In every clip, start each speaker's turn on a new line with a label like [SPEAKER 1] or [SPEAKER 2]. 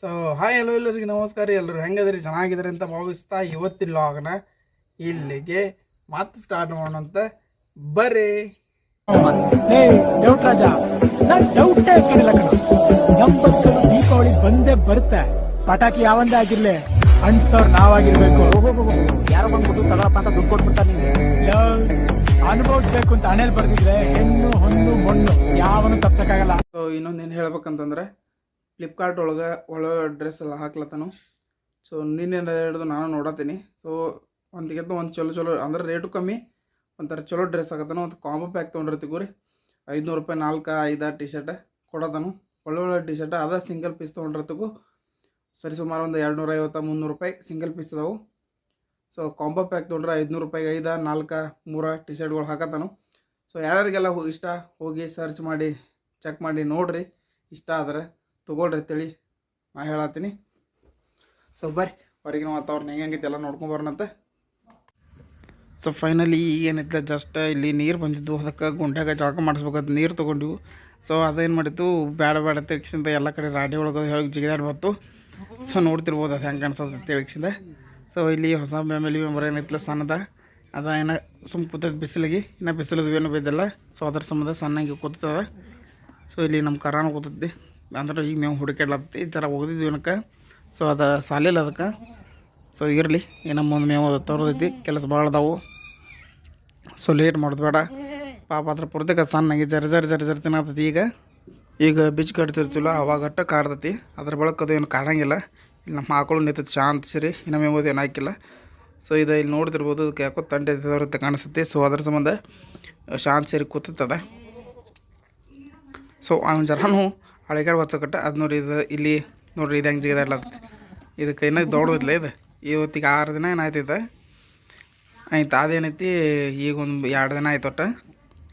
[SPEAKER 1] So hi ಎಲ್ಲೋ ಎಲ್ಲರಿಗೆ ನಮಸ್ಕಾರ ಎಲ್ಲರೂ. ಹೆಂಗದ್ರಿ ಚೆನ್ನಾಗಿದ್ರಿ ಅಂತ ಭಾವಿಸ್ತಾ ಇವತ್ತಿನ ಲಾಗ್ನ ಇಲ್ಲಿಗೆ ಮತ್ತೆ ಸ್ಟಾರ್ಟ್ ಮಾಡೋಣಂತ ಬರ್ರಿ.
[SPEAKER 2] ಏ ಡೌಟ್ ರಾಜ. ನಾನ್ ಡೌಟೇ ಕೇಳಿಲ್ಲ ಕಣ. ನಮ್ ಬದುಕಲು ದೀಪಾವಳಿ ಬಂದೇ ಬರುತ್ತೆ. ಪಟಾಕಿ ಯಾವಂದೇ ಆಗಿರ್ಲಿ ಅನ್ಸೋರ್ ನಾವಾಗಿರ್ಬೇಕು.
[SPEAKER 3] ಯಾರೋ ಬಂದ್ಬಿಟ್ಟು ತಗೊಳಪ್ಪ ಅಂತ ದುಡ್ಡು ಕೊಟ್ಬಿಡ್ತಾರೆ ನೀವು
[SPEAKER 2] ಅನುಭವಿಸ್ಬೇಕು ಅಂತ ಹಣೆಲ್ ಬರ್ದಿದ್ರೆ ಹೆಣ್ಣು ಹೊಣ್ಣು ಮಣ್ಣು ಯಾವನು ತಪ್ಸಕ್ಕಾಗಲ್ಲ.
[SPEAKER 1] ಇನ್ನೊಂದ್ ಏನ್ ಹೇಳ್ಬೇಕಂತಂದ್ರೆ ಫ್ಲಿಪ್ಕಾರ್ಟ್ ಒಳಗೆ ಒಳ್ಳೆ ಡ್ರೆಸ್ ಎಲ್ಲ ಹಾಕ್ಲತ್ತಾನು. ಸೊ ನಿನ್ನೆ ಹಿಡಿದು ನಾನು ನೋಡತ್ತೀನಿ. ಸೊ ಒಂದಿಗೆದ್ದು ಒಂದು ಚಲೋ ಚಲೋ, ಅಂದ್ರೆ ರೇಟು ಕಮ್ಮಿ, ಒಂಥರ ಚಲೋ ಡ್ರೆಸ್ ಆಗತ್ತಾನು. ಒಂದು ಕಾಂಬೋ ಪ್ಯಾಕ್ ತೊಗೊಂಡಿರ್ತೀವಿ ರೀ ಐದುನೂರು ರೂಪಾಯಿ ನಾಲ್ಕು, ಐದು ಟಿ ಶರ್ಟ್ ಕೊಡತಾನು ಒಳ್ಳೆ ಒಳ್ಳೆ ಟಿ ಶರ್ಟ್ ಅದ ಸಿಂಗಲ್ ಪೀಸ್ ತೊಗೊಂಡಿರ್ತೀವಿ ಸರಿ, ಸುಮಾರು ಒಂದು ಎರಡು ನೂರ ಐವತ್ತು, ಮುನ್ನೂರು ರೂಪಾಯಿ ಸಿಂಗಲ್ ಪೀಸ್ ಅದಾವು. ಸೊ ಕಾಂಬೋ ಪ್ಯಾಕ್ ತೊಗೊಂಡ್ರೆ ಐದುನೂರು ರೂಪಾಯಿಗೆ ಐದು, ನಾಲ್ಕು, ಮೂರ ಟಿ ಶರ್ಟ್ಗಳು ಹಾಕತ್ತಾನು. ಸೊ ಯಾರ್ಯಾರಿಗೆಲ್ಲ ಇಷ್ಟ, ಹೋಗಿ ಸರ್ಚ್ ಮಾಡಿ ಚೆಕ್ ಮಾಡಿ ನೋಡಿರಿ. ಇಷ್ಟ ಆದ್ರೆ ತೊಗೊಳ್ರಿ ಅಂತೇಳಿ ನಾ ಹೇಳತ್ತೀನಿ ಸೊ ಬರ್ರಿ. ಹೊರಗಿನ ವಾತಾವರಣ ಹೆಂಗೈತೆ ಎಲ್ಲ ನೋಡ್ಕೊಂಬರೋಣಂತೆ ಸೊ ಫೈನಲಿ ಏನೈತೆ ಜಸ್ಟ್ ಇಲ್ಲಿ ನೀರು ಬಂದಿದ್ದು. ಅದಕ್ಕೆ ಗುಂಡ್ಯಾಗ ಜಳಕ ಮಾಡಿಸ್ಬೇಕಂತ ನೀರು ತೊಗೊಂಡಿವು. ಸೊ ಅದೇನು ಮಾಡಿತ್ತು? ಬೇಡ ಬೇಡ ತಿಳ್ಕಿಂದ ಎಲ್ಲ ಕಡೆ ರಾಡಿ ಒಳಗೆ ಹೇಳಿ ಜಿಗಿದಾಡಿ ಬಂತು. ಸೊ ನೋಡ್ತಿರ್ಬೋದು ಅದು ಹೆಂಗೆ ಅನ್ಸೋದು ತಿಳಿಸಿಂದ ಸೊ ಇಲ್ಲಿ ಹೊಸ ಫ್ಯಾಮಿಲಿ ಮೆಂಬರ್ ಏನಿತ್ತು ಸಣ್ಣದ. ಅದ ಏನೋ ಸುಮ್ಮ ಕೂತೈತೆ ಬಿಸಿಲಿಗೆ. ಇನ್ನು ಬಿಸಿಲದು ಏನು ಬಿದ್ದಿಲ್ಲ ಸೊ ಅದ್ರ ಸಂಬಂಧ ಸಣ್ಣಗೆ ಕೂತದ. ಸೊ ಇಲ್ಲಿ ನಮ್ಮ ಕರಾನ ಕೂತೈತಿ ಅಂದ್ರೆ ಈಗ ನೀವು ಹುಡುಕಾಡ್ಲತ್ತಿ ಜರ ಹೋಗಿದ್ವಿ ಏನಕ್ಕೆ? ಸೊ ಅದು ಸಾಲಿಲ್ಲ ಅದಕ್ಕೆ. ಸೊ ಇರಲಿ, ಏನೋ ಮುಂದೆ ಮೇವು ಅದು ತರೋದೈತಿ, ಕೆಲಸ ಭಾಳ ಅದಾವು. ಸೊ ಲೇಟ್ ಮಾಡೋದು ಬೇಡ. ಪಾಪ ಅದ್ರ ಪೂರ್ತಿಗೆ ಸಣ್ಣಗೆ ಜರ ಜರ ಜರ ಜರ ತಿನ್ನತೈತಿ ಈಗ. ಈಗ ಬಿಚ್ ಕಟ್ತಿರ್ತಿಲ್ಲ ಅವಾಗ ಅಟ್ಟ ಕಾಡ್ತೈತಿ. ಅದ್ರ ಬಳಕ ಅದು ಏನು ಕಾಡಂಗಿಲ್ಲ. ಇಲ್ಲಿ ನಮ್ಮ ಆಕಳು ನಿಂತೈತಿ ಶಾಂತ ಸಿರಿ, ಇನ್ನು ಮೇವು ಏನು ಹಾಕಿಲ್ಲ. ಸೊ ಇದು ಇಲ್ಲಿ ನೋಡ್ತಿರ್ಬೋದು, ಅದಕ್ಕೆ ಯಾಕೋ ತಂಡೆ ಅಂತ ಕಾಣಿಸುತ್ತೆ. ಸೊ ಅದ್ರ ಸಂಬಂಧ ಶಾಂತ ಸೇರಿ ಕೂತದ ಸೊ ಅವ್ನು ಜರಾನು ಹಳೆಗಾಡು ಹೊಚ್ಚಕಟ್ಟ ಅದು ನೋಡ್ರಿ ಇದು ಇಲ್ಲಿ ನೋಡ್ರಿ, ಇದು ಹೆಂಗೆ ಜಿಗದಾಡ್ಲತ್ತ ಇದಕ್ಕೆ ಇನ್ನೂ ದೊಡ್ಡದಿಲ್ಲ ಇದು. ಇವತ್ತಿಗೆ ಆರು ದಿನ ಏನಾಯ್ತು ಇದು? ಆಯ್ತು, ಅದೇನೈತಿ ಈಗ ಒಂದು ಎರಡು ದಿನ ಆಯ್ತು ಒಟ್ಟು.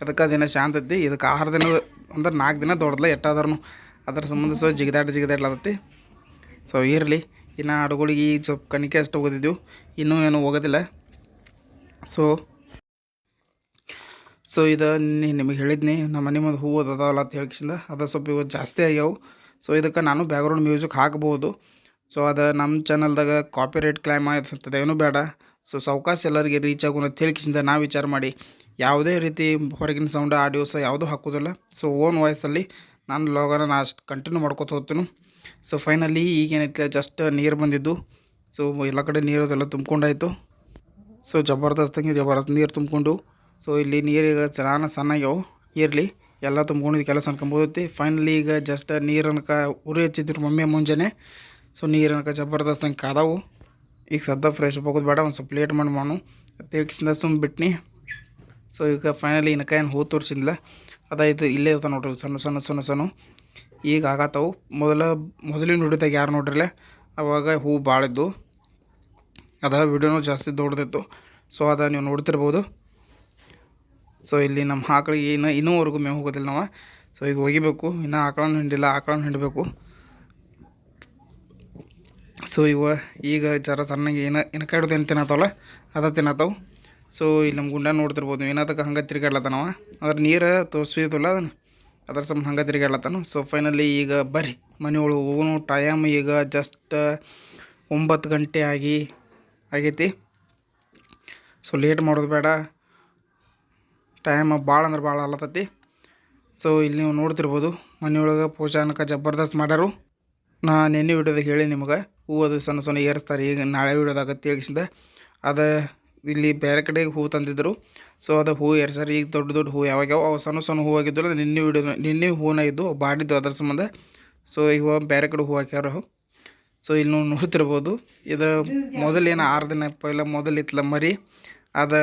[SPEAKER 1] ಅದಕ್ಕೆ ದಿನ ಶಾಂತ ಐತಿ. ಇದಕ್ಕೆ ಆರು ದಿನ ಅಂದ್ರೆ ನಾಲ್ಕು ದಿನ ದೊಡ್ಡದಿಲ್ಲ ಎಟ್ಟಾದ್ರೂ ಅದ್ರ ಸಂಬಂಧ ಸೊ ಜಿಗದಾಟ ಜಿಗದಾಡ್ಲತ್ತೈತಿ ಸೊ ಇರಲಿ. ಇನ್ನು ಆಡುಗಳಿಗೆ ಈಗ ಸ್ವಲ್ಪ ಕಣಿಕೆ ಅಷ್ಟು ಹೋಗೋದಿದ್ದೆವು ಇನ್ನೂ ಏನು ಹೋಗೋದಿಲ್ಲ. ಸೊ ಸೊ ಇದು ನಿಮಗೆ ಹೇಳಿದ್ನಿ, ನಮ್ಮ ಮನೆ ಮುಂದೆ ಹೂವು ಅದಾವಲ್ಲ ಅಂತ ಹೇಳ್ಕಿಸಿಂದ ಅದು ಸ್ವಲ್ಪ ಇವತ್ತು ಜಾಸ್ತಿ ಆಗ್ಯಾವು. ಸೊ ಇದಕ್ಕೆ ನಾನು ಬ್ಯಾಕ್ಗ್ರೌಂಡ್ ಮ್ಯೂಸಿಕ್ ಹಾಕ್ಬೋದು. ಸೊ ಅದು ನಮ್ಮ ಚಾನಲ್ದಾಗ ಕಾಪಿ ರೇಟ್ ಕ್ಲೈಮ್ ಆಯ್ತದೆ ಏನೂ ಬೇಡ. ಸೊ ಸಾವಕಾಶ ಎಲ್ಲರಿಗೆ ರೀಚ್ ಆಗು ಅಂತ ಹೇಳ್ಕಿಸಿಂದ ನಾವು ವಿಚಾರ ಮಾಡಿ. ಯಾವುದೇ ರೀತಿ ಹೊರಗಿನ ಸೌಂಡ್ ಆಡಿಯೋಸ್ ಯಾವುದೂ ಹಾಕೋದಿಲ್ಲ. ಸೊ ಓನ್ ವಾಯ್ಸಲ್ಲಿ ನಾನು ಲಾಗನ ನಾ ಅಷ್ಟು ಕಂಟಿನ್ಯೂ ಮಾಡ್ಕೊತ ಹೋಗ್ತೀನಿ. ಸೊ ಫೈನಲಿ ಈಗೇನೈತೆ ಜಸ್ಟ್ ನೀರು ಬಂದಿದ್ದು. ಸೊ ಎಲ್ಲ ಕಡೆ ನೀರದೆಲ್ಲ ತುಂಬ್ಕೊಂಡಾಯ್ತು ಸೊ ಜಬರ್ದಸ್ತಾಗಿ ಜಬರ್ದಸ್ತ್ ನೀರು ತುಂಬಿಕೊಂಡು ಸೊ ಇಲ್ಲಿ ನೀರೀಗ ಚೆನ್ನಾಗಿ ಸಣ್ಣಾಗ್ಯಾವು. ಇರಲಿ, ಎಲ್ಲ ತುಂಬ್ಕೊಂಡಿದ್ದು ಕೆಲಸ ಅನ್ಕೊಂಬೋದೈತಿ. ಫೈನಲಿ ಈಗ ಜಸ್ಟ್ ನೀರನ್ಕ ಉರಿ ಹಚ್ಚಿದ್ರು ಮಮ್ಮಿ ಮುಂಜಾನೆ. ಸೊ ನೀರನ್ಕ ಜಬರ್ದಸ್ತ್ ಹಂಗೆ ಕಾದಾವು. ಈಗ ಸದ್ದ ಫ್ರೆಶ್ ಹೋಗೋದು ಬೇಡ, ಒಂದು ಸ್ವಲ್ಪ ಲೇಟ್ ಮಾಡಿ ಮಾಡು. ತಿರ್ಗಿಸಿಂದ ಸುಮ್ಮ ಬಿಟ್ನಿ. ಸೊ ಈಗ ಫೈನಲಿ ಇನ್ಕ ಏನು ಹೂ ತೋರಿಸಿದ್ಲ. ಅದಾಯ್ತು, ಇಲ್ಲೇ ಇರ್ತಾವೆ ನೋಡ್ರಿ, ಸಣ್ಣ ಸಣ್ಣ ಸಣ್ಣ ಸಣ್ಣ. ಈಗ ಆಗತ್ತವು ಮೊದಲ, ಮೊದಲಿನ ನುಡಿದಾಗ ಯಾರು ನೋಡ್ರಿಲ್ಲ, ಅವಾಗ ಹೂ ಭಾಳ ಇದ್ದು ಅದ ವಿಡಿಯೋನೂ ಜಾಸ್ತಿ ದೊಡ್ಡದಿತ್ತು. ಸೊ ಅದ ನೀವು ನೋಡ್ತಿರ್ಬೋದು. ಸೊ ಇಲ್ಲಿ ನಮ್ಮ ಆಕಳಿಗೆ ಇನ್ನೂ ಇನ್ನೂವರೆಗೂ ಮೇವು ಹೋಗೋದಿಲ್ಲ ನಾವು. ಸೊ ಈಗ ಒಗಿಬೇಕು. ಇನ್ನೂ ಆಕಳನ್ನು ಹಿಂಡಿಲ್ಲ ಆಕಳನ್ನು ಹಿಂಡಬೇಕು. ಸೊ ಇವ ಈಗ ಜರ ಸಣ್ಣಗೆ ಏನ ಇನ್ನು ಕಡ್ದು ಏನು ತಿನ್ನತ್ತವಲ್ಲ, ಅದ ತಿನ್ನತ್ತವು. ಸೊ ಇಲ್ಲಿ ನಮ್ಮ ಗುಂಡ ನೋಡ್ತಿರ್ಬೋದು ಏನಾದಕ್ಕೆ ಹಂಗೆ ತಿರ್ಗಾಡ್ಲತ್ತಾನವ ಅದ್ರ ನೀರು ತೋರಿಸಿದಲ್ಲ ಅದನ್ನು. ಅದ್ರ ಸಂಬಂಧ ಹಂಗೆ ತಿರ್ಗಾಡ್ಲತ್ತಾನು. ಸೊ ಫೈನಲಿ ಈಗ ಬರ್ರಿ. ಮನೆ ಒಳಗೆ ಹೋಗೋನು ಟೈಮ್ ಈಗ ಜಸ್ಟ್ ಒಂಬತ್ತು ಗಂಟೆ ಆಗಿ, ಆಗೈತಿ. ಸೊ ಲೇಟ್ ಮಾಡೋದು ಬೇಡ. ಟೈಮ್ ಭಾಳ ಅಂದ್ರೆ ಭಾಳ ಅಲ್ಲತತಿ. ಸೊ ಇಲ್ಲಿ ನೀವು ನೋಡ್ತಿರ್ಬೋದು, ಮನೆಯೊಳಗೆ ಪೂಜಾನಕ ಜಬರ್ದಸ್ತ್ ಮಾಡ್ಯಾರು. ನಾ ನಿನ್ನೆ ವಿಡಿಯೋದಾಗ ಹೇಳಿ ನಿಮಗೆ, ಹೂ ಅದು ಸಣ್ಣ ಸಣ್ಣ ಏರಿಸ್ತಾರೆ, ಈಗ ನಾಳೆ ವಿಡಿಯೋದಾಗ ತಿಳ್ಗಿಸಿದೆ ಅದು ಇಲ್ಲಿ ಬೇರೆ ಕಡೆಗೆ ಹೂ ತಂದಿದ್ದರು ಸೊ ಅದು ಹೂ ಏರ್ಸಾರ ಈಗ ದೊಡ್ಡ ದೊಡ್ಡ ಹೂ ಯಾವಾಗ ಯಾವ ಅವು ಸಣ್ಣ ಸಣ್ಣ ಹೂ ಆಗಿದ್ದರು ನಿನ್ನೆ ವಿಡಿಯೋ ನಿನ್ನೆ ಹೂನ ಇದ್ದು ಬಾಡಿದ್ದು ಅದ್ರ ಸಂಬಂಧ. ಸೊ ಈಗ ಬೇರೆ ಕಡೆ ಹೂ ಹಾಕ್ಯಾರ ಸೊ ಇಲ್ಲಿ ನೋಡ್ತಿರ್ಬೋದು, ಇದು ಮೊದಲೇನು ಆರು ದಿನ ಪೈಲ ಮೊದಲು ಇತ್ತಲ್ಲ ಮರಿ, ಅದು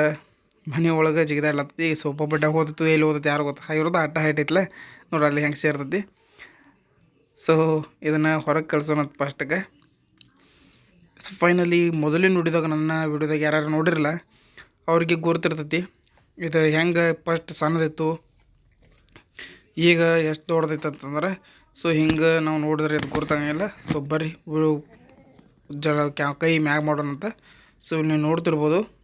[SPEAKER 1] ಮನೆ ಒಳಗೆ ಜಿಗಿದಾಡ್ಲತ್ತಿ ಸೋಪ ಬಡ್ಡಾಗ ಹೋದಿತ್ತು, ಎಲ್ಲಿ ಓದತ್ತೆ ಯಾರು ಗೊತ್ತಾ ಇರೋದು ಅಟ್ಟ ಹೈಟ್ ನೋಡಿ ನೋಡ್ರಿ ಅಲ್ಲಿ ಹೆಂಗೆ ಸೇರ್ತೈತಿ. ಸೊ ಇದನ್ನು ಹೊರಗೆ ಕಳ್ಸೋಣ ಫಸ್ಟಿಗೆ ಸೊ ಫೈನಲಿ ಮೊದಲಿನ ನೋಡಿದಾಗ ನನ್ನ ವಿಡಿಯೋದಾಗ ಯಾರು ನೋಡಿರಲ್ಲ, ಅವ್ರಿಗೆ ಗುರ್ತಿರ್ತೈತಿ, ಇದು ಹೆಂಗೆ ಫಸ್ಟ್ ಸಣ್ಣದಿತ್ತು, ಈಗ ಎಷ್ಟು ದೊಡ್ಡದೈತೆ ಅಂತಂದ್ರೆ ಸೊ ಹಿಂಗೆ ನಾವು ನೋಡಿದ್ರೆ ಇದು ಗುರ್ತಾಗಂಗಿಲ್ಲ. ಸೊ ಬರ್ರಿ ಜಳ ಕ್ಯಾ- ಕೈ ಮ್ಯಾಗ ಮಾಡೋಣಂತ. ಸೊ ನೀವು ನೋಡ್ತಿರ್ಬೋದು.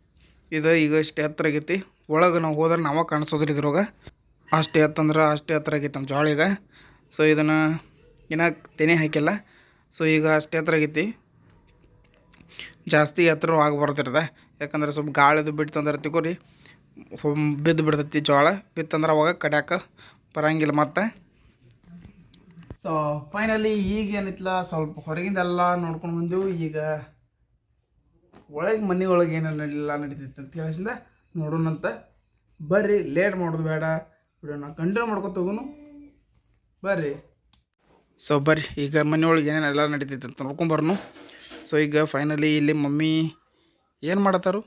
[SPEAKER 1] ಇದು ಈಗ ಇಷ್ಟು ಎತ್ತರ ಆಗೈತಿ. ಒಳಗೆ ನಾವು ಹೋದ್ರೆ ನಾವ ಕಾಣಿಸೋದ್ರಿ ಇದ್ರೊಳಗೆ. ಅಷ್ಟು ಎತ್ತಂದ್ರೆ ಅಷ್ಟು ಎತ್ತರ ಆಗೈತೆ ನಮ್ಮ ಜೋಳಿಗೆ ಸೊ ಇದನ್ನು ಇನ್ನೂ ತೆನೆ ಹಾಕಿಲ್ಲ. ಸೊ ಈಗ ಅಷ್ಟೇ ಎತ್ತರ ಆಗೈತಿ. ಜಾಸ್ತಿ ಎತ್ತರ ಆಗಿ ಬರ್ತಿರ್ತದೆ ಯಾಕಂದ್ರೆ ಸ್ವಲ್ಪ ಗಾಳಿದು ಬಿಡ್ತಂದ್ರೆ ತಿಕೋರಿ ಬಿದ್ದು ಬಿಡ್ತೈತಿ ಜೋಳ. ಬಿತ್ತಂದ್ರೆ ಅವಾಗ ಕಡ್ಯಾಕ ಬರಂಗಿಲ್ಲ ಮತ್ತೆ. ಸೊ ಫೈನಲಿ ಈಗ ಏನಿತ್ತಲ್ಲ ಸ್ವಲ್ಪ ಹೊರಗಿಂದೆಲ್ಲ ನೋಡ್ಕೊಂಡು ಬಂದೆವು. ಈಗ ಒಳಗೆ ಮನೆ ಒಳಗೆ ನಡೀಲಿಲ್ಲ ನಡೀತೈತೆ ಅಂತ ಹೇಳಿಸಿಂದ ನೋಡೋಣಂತ ಬರ್ರಿ ಲೇಟ್ ಮಾಡೋದು ಬೇಡ. ವಿಡಿಯೋನ ಕಂಟಿನ್ಯೂ ಮಾಡ್ಕೊತ ಹೋಗೋನು. ಬರ್ರಿ. ಸೊ ಬರ್ರಿ. ಈಗ ಮನೆ ಒಳಗೆ ಏನೇನೆಲ್ಲ ನಡೀತೈತೆ ಅಂತ ನೋಡ್ಕೊಂಬರ್ನು ಸೊ ಈಗ ಫೈನಲಿ ಇಲ್ಲಿ ಮಮ್ಮಿ ಏನು ಮಾಡತ್ತಾರು?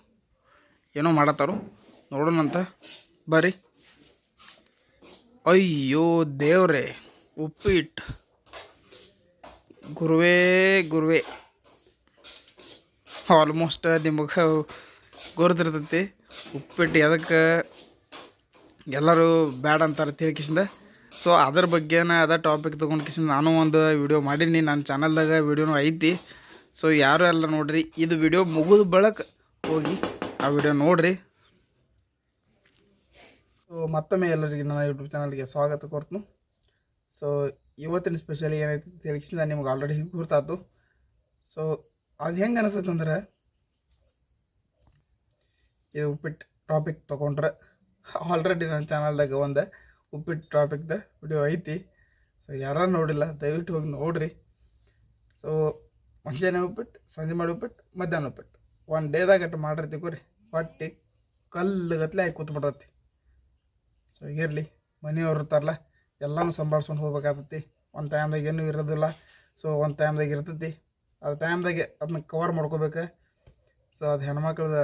[SPEAKER 1] ಏನೋ ಮಾಡತ್ತಾರು. ನೋಡೋಣಂತ ಬರ್ರಿ. ಅಯ್ಯೋ, ದೇವ್ರೆ. ಉಪ್ಪಿಟ್ಟು. ಗುರುವೇ ಗುರುವೇ. ಆಲ್ಮೋಸ್ಟ್ ನಿಮಗೆ ಗೊತ್ತಿರ್ತೈತಿ ಉಪ್ಪಿಟ್ಟು ಅದಕ್ಕೆ ಎಲ್ಲರೂ ಬ್ಯಾಡ ಅಂತಾರೆ ತಿಳ್ಕಿಸಿಂದ ಸೊ ಅದ್ರ ಬಗ್ಗೆನ ಅದ ಟಾಪಿಕ್ ತೊಗೊಂಡು ಕಿಸಿಂದ ನಾನು ಒಂದು ವಿಡಿಯೋ ಮಾಡೀನಿ. ನನ್ನ ಚಾನಲ್ದಾಗ ವೀಡಿಯೋನು ಐತಿ. ಸೊ ಯಾರು ಎಲ್ಲ ನೋಡ್ರಿ, ಇದು ವಿಡಿಯೋ ಮುಗಿದ ಬಳಕ ಹೋಗಿ ಆ ವಿಡಿಯೋ ನೋಡ್ರಿ. ಸೊ ಮತ್ತೊಮ್ಮೆ ಎಲ್ಲರಿಗೆ ನನ್ನ ಯೂಟ್ಯೂಬ್ ಚಾನಲ್ಗೆ ಸ್ವಾಗತ ಕೊಡ್ತು ಸೊ ಇವತ್ತಿನ ಸ್ಪೆಷಲಿ ಏನೈತಿ ತಿಳಿಸಿದ ನಿಮ್ಗೆ ಆಲ್ರೆಡಿ ಗೊತ್ತಾಯ್ತು ಸೊ ಅದು ಹೆಂಗೆ ಅನಿಸುತ್ತೆ ಅಂದ್ರೆ ಇದು ಉಪ್ಪಿಟ್ಟು ಟಾಪಿಕ್ ತೊಗೊಂಡ್ರೆ ಆಲ್ರೆಡಿ ನನ್ನ ಚಾನಲ್ದಾಗ ಒಂದು ಉಪ್ಪಿಟ್ಟು ಟಾಪಿಕ್ದ ವಿಡಿಯೋ ಐತಿ. ಸೊ ಯಾರು ನೋಡಿಲ್ಲ, ದಯವಿಟ್ಟು ಹೋಗಿ ನೋಡ್ರಿ. ಸೊ ಮುಂಜಾನೆ ಉಪ್ಪಿಟ್ಟು ಸಂಜೆ ಮಾಡಿ ಉಪ್ಪಿಟ್ಟು ಮಧ್ಯಾಹ್ನ ಉಪ್ಪಿಟ್ಟು ಒನ್ ಡೇದಾಗ ಅಟ್ಟು ಮಾಡಿರ್ತೀವಿ ರೀ ಕಲ್ಲು ಕಲ್ಲುಗತ್ಲೆ ಆಗಿ ಕೂತ್ಬಿಡ್ತೈತಿ. ಸೊ ಇರಲಿ ಮನೆಯವ್ರು ಇರ್ತಾರಲ್ಲ, ಎಲ್ಲನೂ ಸಂಭಾಳ್ಸ್ಕೊಂಡು ಹೋಗ್ಬೇಕಾಗ್ತೈತಿ ಒಂದು ಟೈಮ್ದಾಗ ಏನೂ ಇರೋದಿಲ್ಲ. ಸೊ ಒಂದು ಟೈಮ್ದಾಗ ಇರ್ತೈತಿ. ಅದು ಟೈಮ್ದಾಗೆ ಅದನ್ನ ಕವರ್ ಮಾಡ್ಕೋಬೇಕು. ಸೊ ಅದು ಹೆಣ್ಮಕ್ಳದ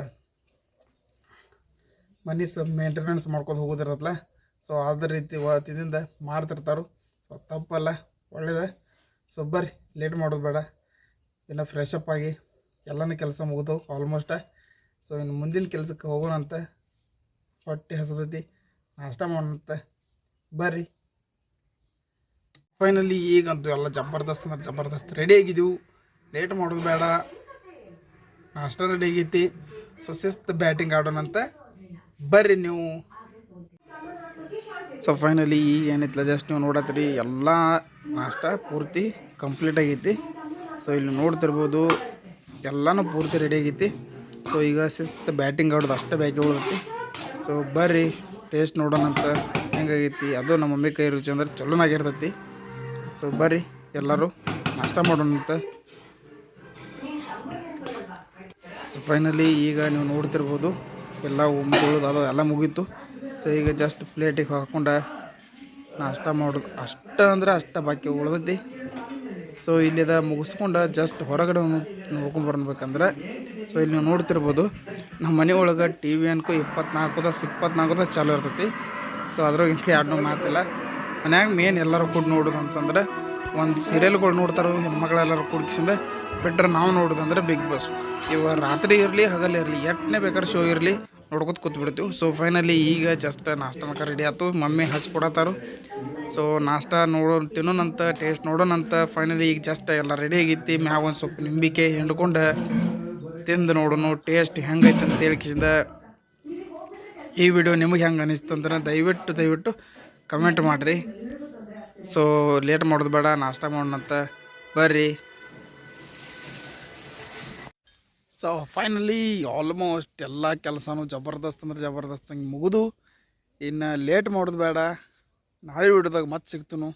[SPEAKER 1] ಮನೆ ಸ ಮೇಂಟೆನೆನ್ಸ್ ಮಾಡ್ಕೊಂಡು ಹೋಗೋದಿರತ್ತಲ್ಲ ಸೊ ಅದೇ ರೀತಿ ವತಿಯಿಂದ ಮಾಡ್ತಿರ್ತಾರೆ ಸೊ ತಪ್ಪಲ್ಲ, ಒಳ್ಳೇದೆ. ಸೊ ಬರ್ರಿ ಲೇಟ್ ಮಾಡೋದು ಬೇಡ. ಇನ್ನು ಫ್ರೆಶ್ ಅಪ್ ಆಗಿ ಎಲ್ಲನೂ ಕೆಲಸ ಮುಗಿದವು ಆಲ್ಮೋಸ್ಟ ಸೊ ಇನ್ನು ಮುಂದಿನ ಕೆಲಸಕ್ಕೆ ಹೋಗೋಣ ಅಂತ ಹೊಟ್ಟೆ ಹಸದೈತಿ ನಾಷ್ಟ ಮಾಡೋಣಂತ ಬರ್ರಿ. ಫೈನಲಿ ಈಗಂತೂ ಎಲ್ಲ ಜಬರ್ದಸ್ತ್ ಅಂದ್ರೆ ಜಬರ್ದಸ್ತ್ ರೆಡಿ ಆಗಿದ್ದೀವಿ ಲೇಟ್ ಮಾಡೋದು ಬೇಡ. ನಾಷ್ಟ ರೆಡಿ ಆಗೈತಿ. ಸೊ ಶಿಸ್ತು ಬ್ಯಾಟಿಂಗ್ ಆಡೋಣಂತ ಬರ್ರಿ ನೀವು. ಸೊ ಫೈನಲಿ ಈಗ ಏನೈತಿಲ್ಲ ಜಸ್ಟ್ ನೀವು ನೋಡತ್ತೀರಿ ಎಲ್ಲ ನಾಷ್ಟ ಪೂರ್ತಿ ಕಂಪ್ಲೀಟ್ ಆಗೈತಿ. ಸೊ ಇಲ್ಲಿ ನೋಡ್ತಿರ್ಬೋದು, ಎಲ್ಲನೂ ಪೂರ್ತಿ ರೆಡಿ ಆಗೈತಿ. ಸೊ ಈಗ ಶಿಸ್ತು ಬ್ಯಾಟಿಂಗ್ ಆಡೋದು ಅಷ್ಟೇ ಬ್ಯಾಕಿ ಹೋಗುತ್ತೆ ಸೊ ಬರ್ರಿ ಟೇಸ್ಟ್ ನೋಡೋಣಂತ ಹೆಂಗಾಗೈತಿ. ಅದು ನಮ್ಮ ಮಮ್ಮಿ ಕೈ ರುಚಿ ಅಂದ್ರೆ ಚಲೋನಾಗಿರ್ತೈತಿ. ಸೊ ಬರ್ರಿ, ಎಲ್ಲರೂ ನಾಷ್ಟ ಮಾಡೋಣಂತ ಸೊ ಫೈನಲಿ ಈಗ ನೀವು ನೋಡ್ತಿರ್ಬೋದು, ಎಲ್ಲ ಉಮ್ಕೊಳ್ಳೋದು ಅದು ಎಲ್ಲ ಮುಗೀತು. ಸೊ ಈಗ ಜಸ್ಟ್ ಪ್ಲೇಟಿಗೆ ಹಾಕ್ಕೊಂಡು ನಾಷ್ಟ ಮಾಡೋದು. ಅಷ್ಟ ಅಂದ್ರೆ ಅಷ್ಟ ಬಾಕಿ ಉಳ್ದೈತಿ ಸೊ ಇಲ್ಲಿದ ಮುಗಿಸ್ಕೊಂಡು ಜಸ್ಟ್ ಹೊರಗಡೆ ನೋಡ್ಕೊಂಬರ್ಬೇಕಂದ್ರೆ ಸೊ ಇಲ್ಲಿ ನೀವು ನೋಡ್ತಿರ್ಬೋದು, ನಮ್ಮ ಮನೆ ಒಳಗೆ ಟಿ ವಿ ಅನ್ಕೋ ಇಪ್ಪತ್ನಾಲ್ಕದ ಇಪ್ಪತ್ನಾಲ್ಕದ ಚಾಲು ಇರ್ತೈತಿ. ಸೊ ಅದ್ರಾಗ ಇಂಕ ಎರಡು ಮಾತಿಲ್ಲ. ಮನ್ಯಾಗ ಮೇನ್ ಎಲ್ಲರೂ ಕೂಡ ನೋಡೋದು ಅಂತಂದ್ರೆ ಒಂದು ಸೀರಿಯಲ್ಗಳು ನೋಡ್ತಾರೆ ಹೆಣ್ಮಕ್ಳೆಲ್ಲರೂ ಕೂಡ್ಕಿಸಿಂದ ಬಿಟ್ರೆ ನಾವು ನೋಡೋದಂದ್ರೆ ಬಿಗ್ ಬಾಸ್ ಇವಾಗ ರಾತ್ರಿ ಇರಲಿ ಹಗಲಿರಲಿ ಎಟ್ಟನೇ ಬೇಕಾದ್ರೆ ಶೋ ಇರಲಿ, ನೋಡ್ಕೊತ ಕೂತ್ಬಿಡ್ತೀವಿ. ಸೊ ಫೈನಲಿ ಈಗ ಜಸ್ಟ್ ನಾಷ್ಟನಕ ರೆಡಿ ಆಯ್ತು. ಮಮ್ಮಿ ಹಚ್ಕೊಡತ್ತಾರು ಸೊ ನಾಷ್ಟ ನೋಡೋ ತಿನ್ನೋನಂತ ಟೇಸ್ಟ್ ನೋಡೋಣಂತ ಫೈನಲಿ ಈಗ ಜಸ್ಟ್ ಎಲ್ಲ ರೆಡಿ ಆಗೈತಿ ಮ್ಯಾಗ ಒಂದು ಸ್ವಲ್ಪ ನಿಂಬಿಕೆ ಹಿಂಡ್ಕೊಂಡು ತಿಂದು ನೋಡೋಣ ಟೇಸ್ಟ್ ಹೆಂಗೈತೆ ಅಂತ ಹೇಳ್ಕಿಸಿದ ಈ ವಿಡಿಯೋ ನಿಮಗೆ ಹೆಂಗೆ ಅನಿಸ್ತು ಅಂದ್ರೆ ದಯವಿಟ್ಟು ದಯವಿಟ್ಟು ಕಮೆಂಟ್ ಮಾಡಿರಿ. ಸೊ ಲೇಟ್ ಮಾಡೋದು ಬೇಡ, ನಾಷ್ಟ ಮಾಡೋಣಂತ ಬರ್ರಿ. ಸೊ ಫೈನಲಿ ಆಲ್ಮೋಸ್ಟ್ ಎಲ್ಲ ಕೆಲಸನೂ ಜಬರ್ದಸ್ತ್ ಅಂದ್ರೆ ಜಬರ್ದಸ್ತ್ ಹಂಗೆ ಮುಗಿದು. ಇನ್ನು ಲೇಟ್ ಮಾಡೋದು ಬೇಡ. ನಾಳೆ ವಿಡಿಯೋದಾಗ ಮತ್ತೆ ಸಿಗ್ತನು.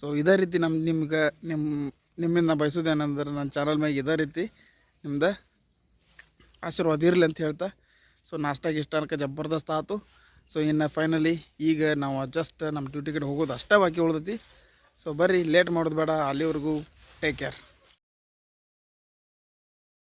[SPEAKER 1] ಸೊ ಇದೇ ರೀತಿ ನಮ್ಮ ನಿಮ್ಗೆ ನಿಮ್ಮ ನಿಮ್ಮಿಂದ ಬಯಸೋದೇನಂದ್ರೆ ನನ್ನ ಚಾನಲ್ ಮ್ಯಾಗೆ ಇದೇ ರೀತಿ ನಿಮ್ದು ಆಶೀರ್ವಾದ ಇರಲಿ ಅಂತ ಹೇಳ್ತಾ. ಸೊ ನಾಷ್ಟಾಗಿ ಇಷ್ಟ ಅನ್ಕ ಜಬರ್ದಸ್ತ್ ಆಯ್ತು ಸೊ ಇನ್ನು ಫೈನಲಿ ಈಗ ನಾವು ಜಸ್ಟ್ ನಮ್ಮ ಡ್ಯೂಟಿ ಕಡೆ ಹೋಗೋದು ಅಷ್ಟೇ ಬಾಕಿ ಉಳ್ದೈತಿ. ಸೊ ಬರ್ರಿ ಲೇಟ್ ಮಾಡೋದು ಬೇಡ, ಅಲ್ಲಿವರೆಗೂ ಟೇಕ್ ಕೇರ್